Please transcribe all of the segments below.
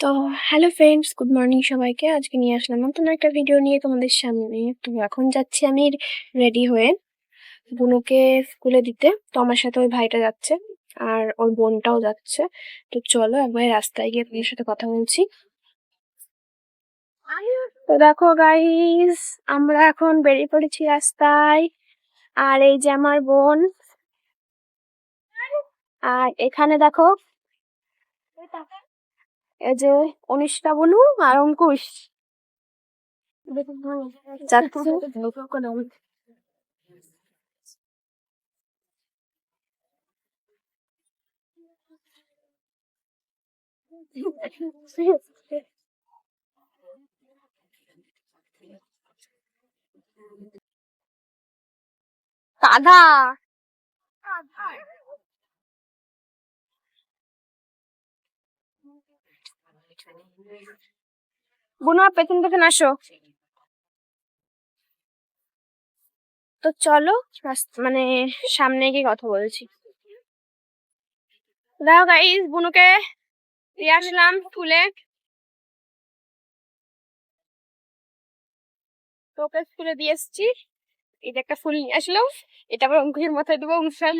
তো hello friends good morning সবাইকে। আজকে নিয়ে আসলাম নতুন একটা ভিডিও নিয়ে তোমাদের সামনে। তো এখন যাচ্ছি আমি রেডি হয়ে বুনুকে স্কুলে দিতে। তো আমার সাথে ওই ভাইটা যাচ্ছে আর ওর বোনটাও যাচ্ছে। তো চলো একবার রাস্তায় গিয়ে তোমার সাথে কথা বলছি। তো দেখো গাইস আমরা এখন বেরিয়ে পড়েছি রাস্তায়। আর এই যে আমার বোন। আর এখানে দেখো এই যে অনুষ্কা বনু আর অঙ্কুশ। কাদা বুনু পেছন পেছন আসো। তো চলো মানে সামনে গিয়ে কথা বলছি। দেখো গাইস বুনুকে দিয়ে আসলাম স্কুলে তোকে স্কুলে দিয়ে এসছি। এটা একটা ফুল নিয়ে আসলো। এটা আবার অঙ্কুশের মাথায় দেবো, অনুষ্ঠান।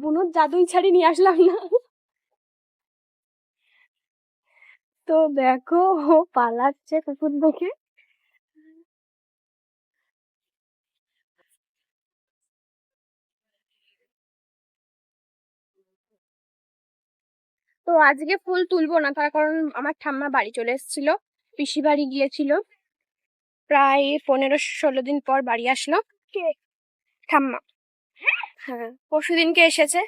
বুনুর জাদুই ছাড়ি নিয়ে আসলাম না। তো দেখো ও পালাচ্ছে কুকুর দেখে। তো আজকে ফুল তুলবো না তার কারণ আমার ঠাম্মা বাড়ি চলে এসেছিল পিসি বাড়ি গিয়েছিল। প্রায় পনেরো ষোলো দিন পর বাড়ি আসলো। ঠাম্মা। হ্যাঁ পরশু দিনকে এসেছে।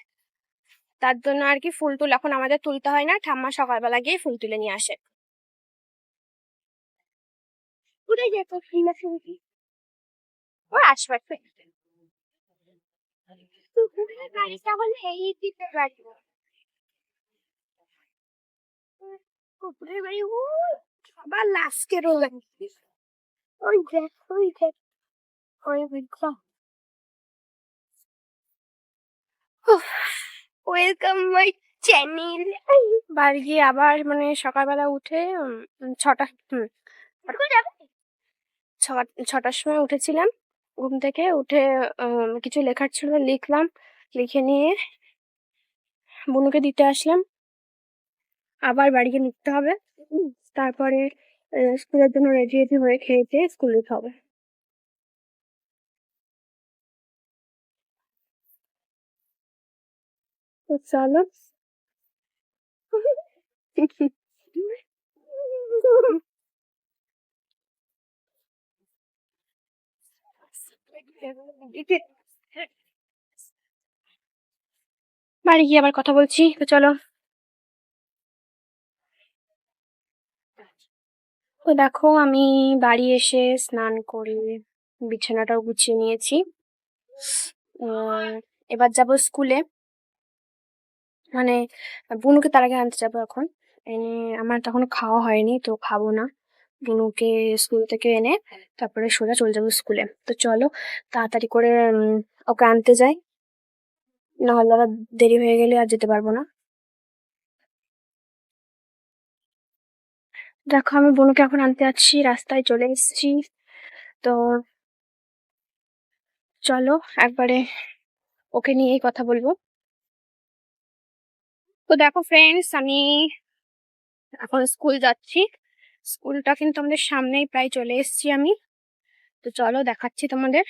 তার জন্য আর কি ফুল তুল এখন আমাদের তুলতে হয় না। ঠাম্মা সকালবেলা গিয়ে ফুল তুলে নিয়ে আসে। গাড়িটা বলে এই দিতে পারব কুকুরের বাড়ি? ও আবার লাস্টে রোলে ওই দেখ ওই দেখ। ওই বুঝলো ওয়েলকাম মাই চ্যানেল বাড়ি গিয়ে আবার মানে সকালবেলা উঠে ছটা ছটার সময় উঠেছিলাম, ঘুম থেকে উঠে কিছু লেখার ছিল লিখলাম, লিখে নিয়ে বুনুকে দিতে আসলাম। আবার বাড়ি গিয়ে লিখতে হবে, তারপরে স্কুলের জন্য রেডি রেডি হয়ে খেয়ে খেয়ে স্কুল হবে। তো চলো। বাড়ি গিয়ে আবার কথা বলছি, তো চলো। তো দেখো, আমি বাড়ি এসে স্নান করে বিছানাটাও গুছিয়ে নিয়েছি। এবার যাব স্কুলে। মানে বুনুকে তার আগে আনতে যাব এখন। এনে আমার তখনও খাওয়া হয়নি, তো খাব না। বুনুকে স্কুল থেকে এনে তারপরে সোজা চলে যাব স্কুলে। তো চলো, তাড়াতাড়ি করে ওকে আনতে যাই। নাহলে আবার দেরি হয়ে গেলে আর যেতে পারব না। দেখো, আমি বোনকে এখন আনতে যাচ্ছি, রাস্তায় চলে এসেছি। তো চলো, একবারে ওকে নিয়েই কথা বলব। তো দেখো ফ্রেন্ডস আমি এখন স্কুল যাচ্ছি। স্কুলটা কিন্তু আমাদের সামনেই প্রায় চলে এসছি আমি। তো চলো দেখাচ্ছি তোমাদের।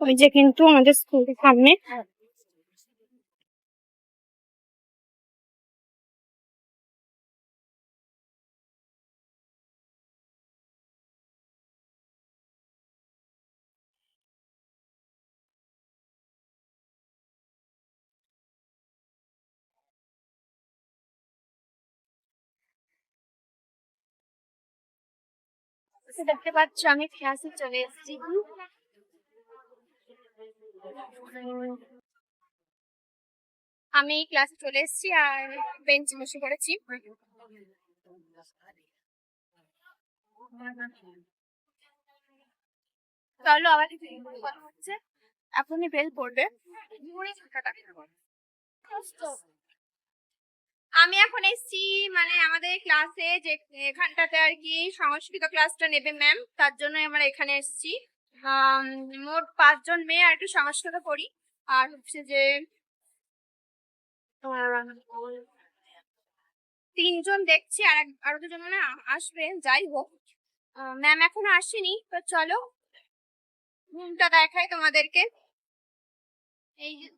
ওই যে কিন্তু আমাদের স্কুলের সামনে। দেখতে পাচ্ছ, আমি ক্লাসে চলে এসেছি। আমি ক্লাসে চলে এসেছি আর বেঞ্চ বসে পড়েছি। চলো, আবার হচ্ছে এখনই বেল পড়বে। আমি এখন এসেছি মানে আমাদের ক্লাসে যে এখানটাতে আর কি সংস্কৃত ক্লাসটা নেবে ম্যাম তার জন্য আমরা এখানে এসেছি। মোট পাঁচজন মেয়ে আর একটু সংস্কৃত পড়ি। আর হচ্ছে যে তিনজন দেখছি আর এক- আরও দুজন মানে আসবে যাই হোক। ম্যাম এখনও আসেনি তো চলো। রুমটা দেখাই তোমাদেরকে। এই যে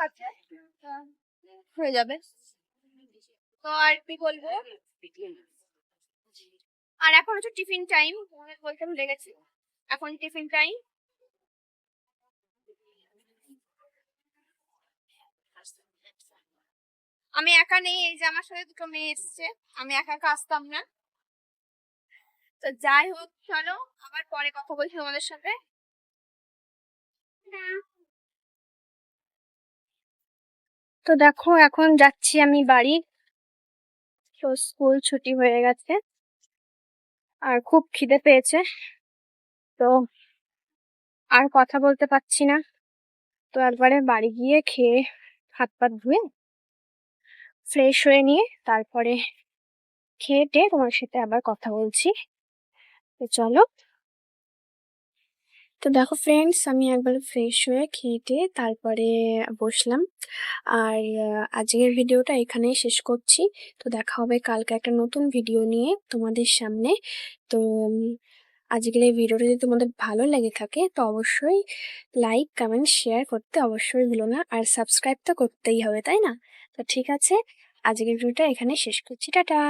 আছে। হয়ে যাবে। তো আর কি বলব? আর এখন হচ্ছে টিফিন টাইম। বলতে ভুলে গেছি। এখন টিফিন টাইম। আমি একা নেই, এই যে আমার সাথে দুটো মেয়ে এসছে। আমি একা একা আসতাম না। তো যাই হোক, চলো আবার পরে কথা বলছি তোমাদের সাথে। তো দেখো, এখন যাচ্ছি আমি বাড়ি। তো স্কুল ছুটি হয়ে গেছে। আর খুব খিদে পেয়েছে। তো আর কথা বলতে পারছি না। তো একবারে বাড়ি গিয়ে খেয়ে হাত পাত ধুয়ে ফ্রেশ হয়ে নিয়ে তারপরে খেয়ে টেয়ে তোমার সাথে আবার কথা বলছি। তো চলো। তো দেখো ফ্রেন্ডস আমি একবার ফ্রেশ হয়ে খেয়ে টেয়ে তারপরে বসলাম। আর আজকের ভিডিওটা এখানেই শেষ করছি। তো দেখা হবে কালকে একটা নতুন ভিডিও নিয়ে তোমাদের সামনে। তো আজকের এই ভিডিওটা যদি তোমাদের ভালো লেগে থাকে, তো অবশ্যই লাইক কমেন্ট শেয়ার করতে অবশ্যই ভুলো না। আর সাবস্ক্রাইব তো করতেই হবে, তাই না? তো ঠিক আছে, আজকের ভিডিওটা এখানে শেষ করছি। টাটা!